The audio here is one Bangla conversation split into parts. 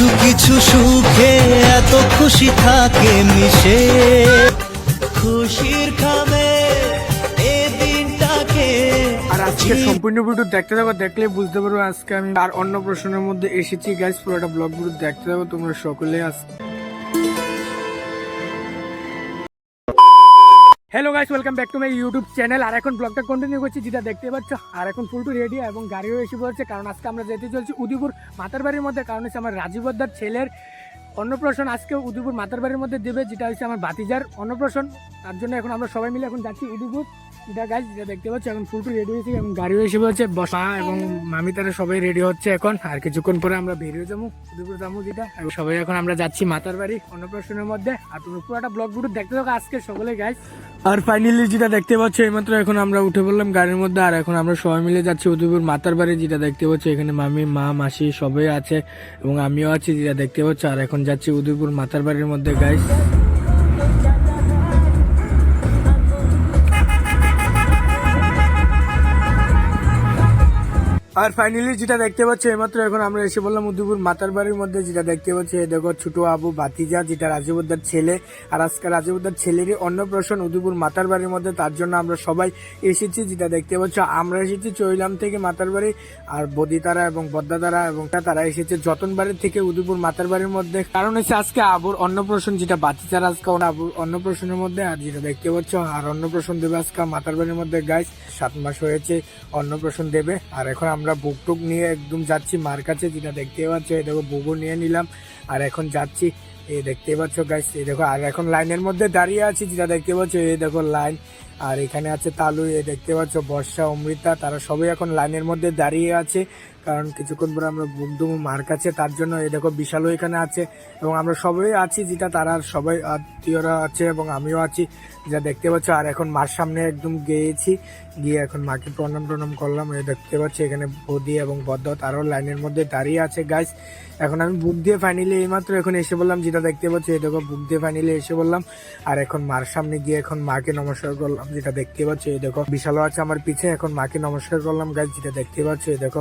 কিছু কিছু সুখে এত খুশি থাকে মিশে। খুশির খাবে আর আজকে সম্পূর্ণ ভিডিও দেখতে থাকো দেখলে বুঝতে পারব আজকে আমি আর অন্য প্রশ্নের মধ্যে এসেছি। গাইস পুরোটা ব্লগ ভিডিও দেখতে যাব তোমরা সকলে আজ guys welcome back to my YouTube channel আর এখন ব্লগটা কন্টিনিউ করছি, যেটা দেখতে পাচ্ছ, আর এখন ফুলটু রেডি এবং গাড়িও এসে পড়ছে কারণ আজকে আমরা যেতে চলছি উদিপুর মাতার বাড়ির মধ্যে, কারণ হচ্ছে আমার রাজীবদার ছেলের অন্নপ্রাশন আজকে উদয়পুর মাতার বাড়ির মধ্যে দেবে, যেটা হচ্ছে আমার বাতিজার অন্নপ্রাশন। তার জন্য এখন আমরা সবাই মিলে এখন যাচ্ছি উদয়পুর। যেটা গাছ যেটা দেখতে পাচ্ছি এখন ফুলটু রেডি হয়েছে এবং গাড়িও এসে পড়ছে বসা এবং মামি তারা সবাই রেডি হচ্ছে এখন আর কিছুক্ষণ পরে আমরা বেরিয়ে যাব উদয়পুর যাব যেটা এবং সবাই এখন আমরা যাচ্ছি মাতার বাড়ি অন্নপ্রাশনের মধ্যে। আর তুমি পুরোটা ব্লগ ভিডিও দেখতে থাকো আজকে সকলে গাছ আর ফাইনালি যেটা দেখতে পাচ্ছ এইমাত্র এখন আমরা উঠে পড়লাম গাড়ির মধ্যে আর এখন আমরা সবাই মিলে যাচ্ছি উদয়পুর মাতার বাড়ি যেটা দেখতে পাচ্ছ এখানে মামি মা মাসি সবাই আছে এবং আমিও আছি যেটা দেখতে পাচ্ছ। আর এখন যাচ্ছি উদয়পুর মাতার বাড়ির মধ্যে গাইস আর ফাইনালি যেটা দেখতে পাচ্ছ, এইমাত্র এখন আমরা এসে বললাম উদয়পুর মাতার বাড়ির মধ্যে যেটা দেখতে পাচ্ছি দেখো ছোট আবু বাতিজা যেটা রাজীবদার ছেলে। আর আজকে রাজীবদার ছেলেরই অন্নপ্রাশন উদয়পুর মাতার বাড়ির মধ্যে, তার জন্য আমরা সবাই এসেছি, যেটা দেখতে পাচ্ছ, আমরা এসেছি চৈলাম থেকে মাতার বাড়ি, আর বদিতারা এবং বদ্দাদারা এবং তারা এসেছে যতন বাড়ির থেকে উদয়পুর মাতার বাড়ির মধ্যে। কারণ হচ্ছে আজকে আবুর অন্নপ্রাশন, যেটা বাতিজার আজকে আবুর অন্নপ্রাশনের মধ্যে, আর যেটা দেখতে পাচ্ছ, আর অন্নপ্রাশন দেবে আজকে মাতার বাড়ির মধ্যে গাইস সাত মাস হয়েছে অন্নপ্রাশন দেবে, আর এখন আমরা বুক টুক নিয়ে একদম যাচ্ছি মার কাছে, যেটা দেখতে পাচ্ছ, এই দেখো বুকও নিয়ে নিলাম, আর এখন যাচ্ছি এই দেখতে পাচ্ছ গাইস এই দেখো, আর এখন লাইনের মধ্যে দাঁড়িয়ে আছি, যেটা দেখতে পাচ্ছ এই দেখো লাইন আর এখানে আছে তালু, এ দেখতে পাচ্ছ বর্ষা, অমৃতা, তারা সবাই এখন লাইনের মধ্যে দাঁড়িয়ে আছে কারণ কিছুক্ষণ পরে আমরা বুক দেবো মার কাছে, তার জন্য এই দেখো বিশালও এখানে আছে এবং আমরা সবাই আছি যেটা তারা সবাই আত্মীয়রা আছে এবং আমিও আছি, যা দেখতে পাচ্ছ। আর এখন মার সামনে একদম গিয়েছি, গিয়ে এখন মাকে প্রণাম প্রণাম করলাম। এই দেখতে পাচ্ছি এখানে বদি এবং বদ্ধ তারও লাইনের মধ্যে দাঁড়িয়ে আছে গাইস এখন আমি বুক দিয়ে ফাইনালি এইমাত্র এখন এসে বললাম, যেটা দেখতে পাচ্ছি এই দেখো বুক দিয়ে ফাইনালি এসে বললাম। আর এখন মার সামনে গিয়ে এখন মাকে নমস্কার করলাম, যেটা দেখতে পাচ্ছি এই দেখো বিশালও আছে আমার পিছে, এখন মাকে নমস্কার করলাম গাইস যেটা দেখতে পাচ্ছি এই দেখো।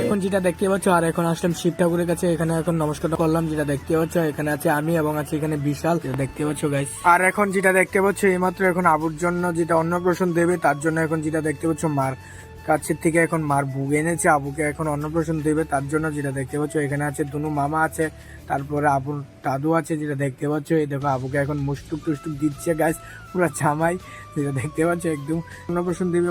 এখন যেটা দেখতে পাচ্ছ আর এখন আসলাম শিব ঠাকুরের কাছে এখানে এখন নমস্কার করলাম যেটা দেখতে পাচ্ছ এখানে আছে আমি এবং আছে এখানে বিশাল দেখতে পাচ্ছ গাইস আর এখন যেটা দেখতে পাচ্ছ এইমাত্র এখন আবুর জন্য যেটা অন্নপ্রাশন দেবে তার জন্য এখন যেটা দেখতে পাচ্ছ মার কাছের থেকে এখন মার বুক এনেছে আবুকে এখন অন্নপ্রাশন দেবে তার জন্য যেটা দেখতে পাচ্ছ এখানে আছে দুনু মামা আছে তারপরে আবুর দাদু আছে যেটা দেখতে পাচ্ছ। এই দেখো আবুকে এখন মুস্টুক টুস্টুক দিচ্ছে গাছ পুরো জামাই, যেটা দেখতে পাচ্ছ একদম। অন্নপ্রাশন দেবে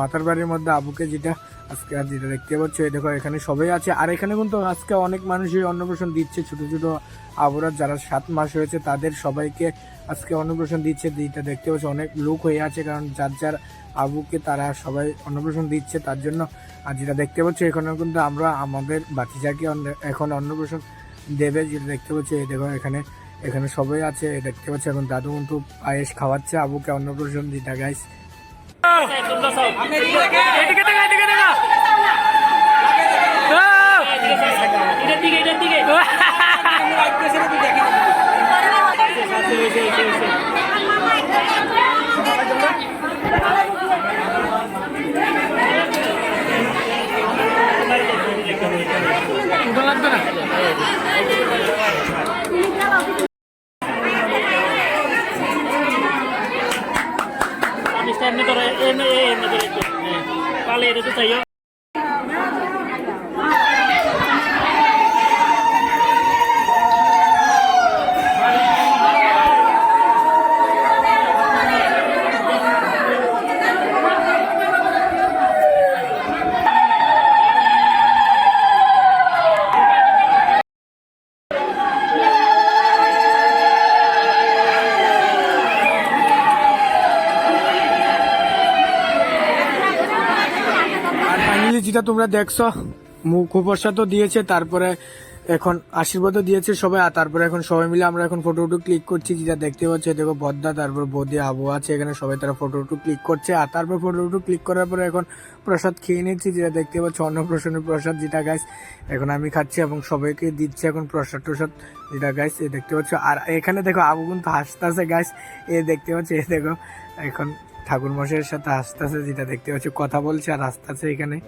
মাথার বাড়ির মধ্যে আবুকে যেটা আজকে আর যেটা দেখতে পাচ্ছ। এই দেখো, এখানে সবাই আছে। আর এখানে কিন্তু আজকে অনেক মানুষই অন্নপ্রাশন দিচ্ছে। ছোট ছোট আবুরা যারা সাত মাস হয়েছে, তাদের সবাইকে আজকে অন্নপ্রাশন দিচ্ছে। যেটা দেখতে পাচ্ছ, অনেক লোক হয়ে আছে, কারণ যার যার আবুকে তারা সবাই অন্নপ্রাশন দিচ্ছে, তার জন্য। আর যেটা দেখতে পাচ্ছ এখানে কিন্তু আমরা, আমাদের বাচ্চাকে এখন অন্নপ্রাশন দেবে দেখতে পাচ্ছি এই দেখো এখানে এখানে সবাই আছে দেখতে পাচ্ছি এখন দাদু কিন্তু পায়েস খাওয়াচ্ছে আবুকে অন্নপ্রাশন যেটা গাইস উঠা লাগবে না? এমনি করে এমনি এটা তো চাইও যেটা তোমরা দেখছ মুখ উপসা তো দিয়েছে, তারপরে এখন আশীর্বাদও দিয়েছে সবাই, আর তারপরে এখন সবাই মিলে আমরা এখন ফটো টু ক্লিক করছি, যেটা দেখতে পাচ্ছি দেখো বদ্দা, তারপর বদি আবু আছে এখানে, সবাই তারা ফটো টু ক্লিক করছে, আর তারপর ফটো টু ক্লিক করার পরে এখন প্রসাদ খেয়ে নিচ্ছি, যেটা দেখতে পাচ্ছি, অন্নপ্রাশনের প্রসাদ, যেটা গাইস এখন আমি খাচ্ছি এবং সবাইকে দিচ্ছি এখন প্রসাদ টসাদ, যেটা গাইস এ দেখতে পাচ্ছ, আর এখানে দেখো আবু কিন্তু হাসতেছে গাইস এ দেখতে পাচ্ছ, এ দেখো, এখন ঠাকুর মশাইয়ের সাথে হাসতেছে, যেটা দেখতে পাচ্ছ, কথা বলছে আর হাসতেছে এখানে।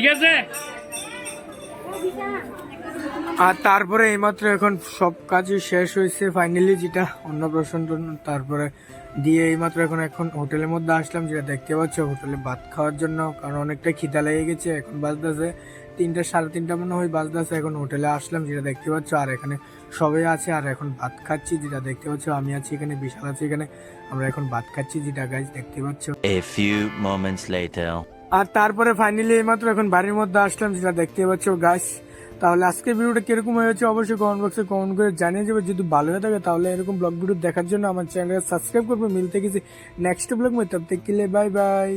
ঠিক আছে আর তারপরে এইমাত্র এখন সব কাজই শেষ হয়েছে ফাইনালি যেটা অন্নপ্রাশন তারপরে দিয়ে এইমাত্র এখন এখন হোটেলের মধ্যে আসলাম যেটা দেখতে পাচ্ছ হোটেলে ভাত খাওয়ার জন্য কারণ অনেকটা খিদা লেগে গেছে এখন বাজতেছে তিনটা সাড়ে তিনটা মনে হয় বাজতেছে এখন হোটেলে আসলাম যেটা দেখতে পাচ্ছ আর এখানে সবাই আছে আর এখন ভাত খাচ্ছি যেটা দেখতে পাচ্ছ আমি আছি এখানে বিশাল আছে এখানে আমরা এখন ভাত খাচ্ছি যেটা গাছ দেখতে পাচ্ছ A few moments later. আর তারপরে ফাইনালি এইমাত্র এখন বাড়ির মধ্যে আসলাম, যেটা দেখতে পাচ্ছ গাছ তাহলে আজকের ভিডিওটা কীরকম হয়েছে অবশ্যই কমেন্ট বক্সে কমেন্ট করে জানিয়ে যাবে যদি ভালো হয়ে থাকে, তাহলে এরকম ব্লগ ভিডিও দেখার জন্য আমার চ্যানেলটা সাবস্ক্রাইব করবে। মিলতে গেছি নেক্সট ব্লগ মধ্যে তবে বাই বাই